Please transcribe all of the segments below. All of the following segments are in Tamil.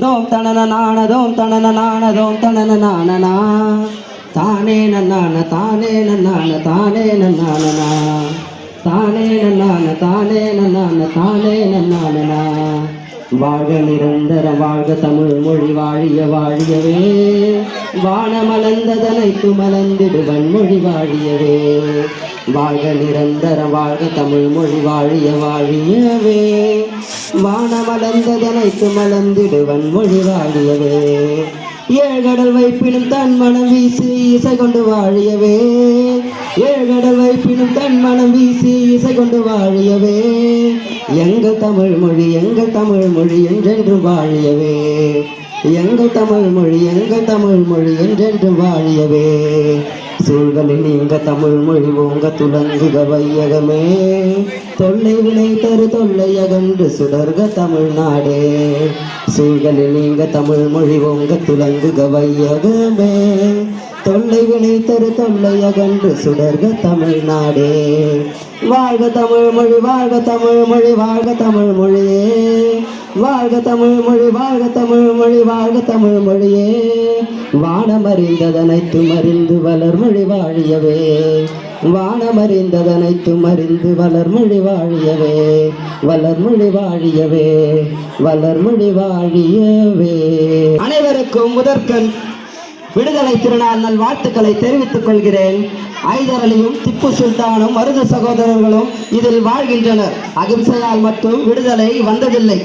தோம் தனன நானதோம் தனன நானதோம் தனன நானனா தானே நன்னான தானே நன்னான தானே நன்னானனா தானே நன்னான தானே நன்னான தானே நன்னானனா வாழ்க நிரந்தர வாழ்க தமிழ் மொழி வாழிய வாழியவே. வானமலர்ந்ததனைத்து மலர்ந்திடுவன் மொழி வாழியவே. வாழ்க நிரந்தர வாழ்க தமிழ் மொழி வாழிய வாழியவே. வானமலர்ந்ததனைத்து மலர்ந்திடுவன் மொழி வாழியவே ஏழ்கடல் வைப்பினும் தன் மனம் வீசி இசை கொண்டு வாழியவே. ஏழ்கடல் வைப்பினும் தன் மனம் வீசி இசை கொண்டு வாழியவே. எங்கள் தமிழ் மொழி எங்கள் தமிழ் மொழி என்றென்றும் வாழியவே. எங்கள் தமிழ் மொழி எங்கள் தமிழ் மொழி என்றென்றும் வாழியவே. சூழ்களில் நீங்க தமிழ் மொழி ஓங்க துளங்குக வையகமே. தொல்லை வினை தரு தொல்லையகன்று சுடர்க தமிழ்நாடே. சூழ்களில் நீங்க தமிழ் மொழி ஓங்க துளங்குக வையகமே. தொல்லை வினை தரு தொல்லை அகன்று சுடர்க தமிழ்நாடே. வாழ்க தமிழ் மொழி வாழ்க தமிழ் மொழி வாழ்க தமிழ் மொழியே. வாழ்க தமிழ் மொழி வாழ்க தமிழ் மொழி வாழ்க தமிழ் மொழியே. வானமறிந்ததனைத்து மறிந்து வளர் மொழி வாழியவே. வானமறிந்ததனைத்து மறிந்து வளர் மொழி வாழியவே. வளர் மொழி வாழியவே வளர் மொழி வாழியவே. அனைவருக்கும் முதற்கண் விடுதலை திருநாள் நல் வாழ்த்துக்களை தெரிவித்துக் கொள்கிறேன். ஐதரலியும் திப்பு சுல்தானும் மருது சகோதரர்களும் இதில் வாழ்கின்றனர். அகிம்சையால் மட்டும் விடுதலை வந்ததில்லை.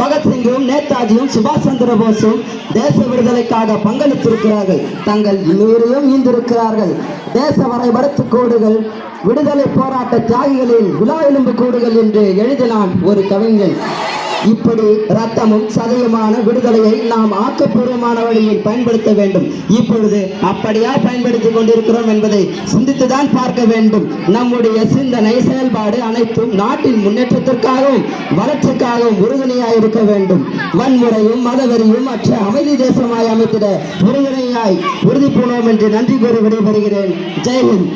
பகத்சிங்கும் நேதாஜியும் சுபாஷ் சந்திர போஸும் தேச விடுதலைக்காக பங்களித்திருக்கிறார்கள். தங்கள் இன்னுயிரையும் ஈந்திருக்கிறார்கள். தேச வரைபடத்து கோடுகள் விடுதலை போராட்ட தியாகிகளின் விழா எலும்பு கோடுகள் என்று எழுதினான் ஒரு கவிஞன். இப்படி ரத்தமும் சதயமான விடுதலையை நாம் ஆக்கப்பூர்வமான வழியில் பயன்படுத்த வேண்டும். இப்பொழுது அப்படியா பயன்படுத்திக் கொண்டிருக்கிறோம் என்பதை சிந்தித்துதான் பார்க்க வேண்டும். நம்முடைய சிந்தனை செயல்பாடு அனைத்தும் நாட்டின் முன்னேற்றத்திற்காகவும் வளர்ச்சிக்காகவும் உறுதுணையாய் இருக்க வேண்டும். வன்முறையும் மதவெறியும் மற்ற அமைதி தேசமாய் அமைத்திட உறுதுணையாய் உறுதி பூணோம் என்று நன்றி கூறி விடைபெறுகிறேன். ஜெயஹிந்த்